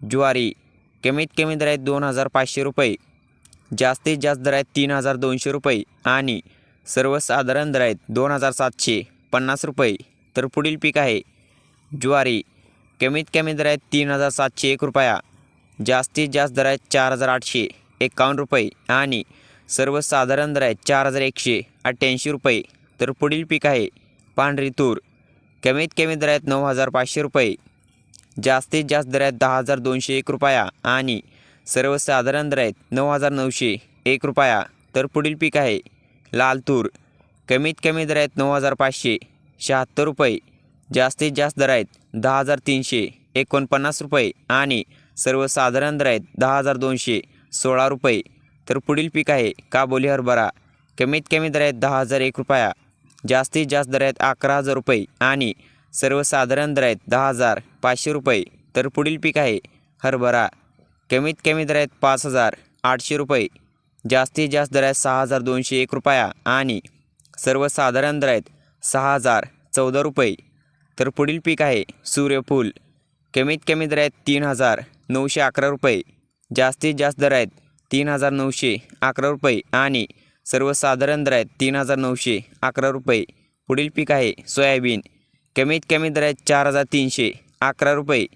ज्वारी कमीत कमी दर आहेत दोन हजार पाचशे रुपये जास्तीत जास्त दर आहेत तीन हजार दोनशे रुपये आणि सर्वसाधारण दर आहेत दोन हजार सातशे पन्नास रुपये. तर पुढील पीक आहे ज्वारी कमीत कमी दर आहेत तीन हजार सातशे एक रुपया जास्तीत जास्त दर आहेत चार हजार आठशे एकावन्न रुपये आणि सर्वसाधारण दर आहेत चार हजार एकशे अठ्ठ्याऐंशी रुपये. तर पुढील पीक आहे पांढरी तूर कमीत कमी दर आहेत नऊ हजार पाचशे रुपये. जास्तीत जास्त दर आहेत दहा हजार दोनशे एक रुपया आणि सर्वसाधारण दर आहेत नऊ हजार नऊशे एक रुपया. तर पुढील पीक आहे लाल तूर कमीत कमी दर आहेत नऊ हजार पाचशे शहात्तर रुपये. जास्तीत जास्त दर आहेत दहा हजार तीनशे एकोणपन्नास रुपये आणि सर्वसाधारण दर आहेत दहा हजार दोनशे सोळा रुपये. तर पुढील पीक आहे काबोली हरभरा. कमीत कमी दर आहेत दहा हजार एक रुपया. जास्तीत जास्त दर आहेत अकरा हजार रुपये आणि सर्वसाधारण दर आहेत दहा हजार पाचशे रुपये तर पुढील पीक आहे हरभरा. कमीत कमी दर आहेत पाच हजार आठशे रुपये जास्तीत जास्त दर आहेत सहा हजार दोनशे एक रुपया आणि सर्वसाधारण दर आहेत सहा हजार चौदा रुपये तर पुढील पीक आहे सूर्यफूल. कमीत कमी दर आहेत तीन हजार नऊशे अकरा रुपये जास्तीत जास्त दर आहेत तीन हजार नऊशे अकरा रुपये आणि सर्वसाधारण दर आहेत तीन हजार नऊशे अकरा रुपये. पुढील पीक आहे सोयाबीन. कमीत कमी दर आहेत चार हजार तीनशे अकरा रुपये.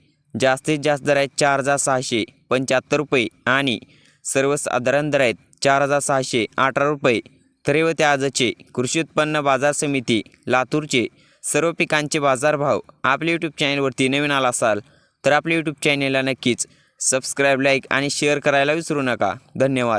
जास्तीत जास्त दर आहेत चार हजार सहाशे पंच्याहत्तर रुपये. आणि सर्वसाधारण दर आहेत चार हजार सहाशे अठरा रुपये. तरी व त्या आजचे कृषी उत्पन्न बाजार समिती लातूरचे सर्व पिकांचे बाजारभाव आपल्या यूट्यूब चॅनलवरती नवीन आला असाल तर आपल्या यूट्यूब चॅनलला नक्कीच सबस्क्राईब लाईक आणि शेअर करायला विसरू नका. धन्यवाद.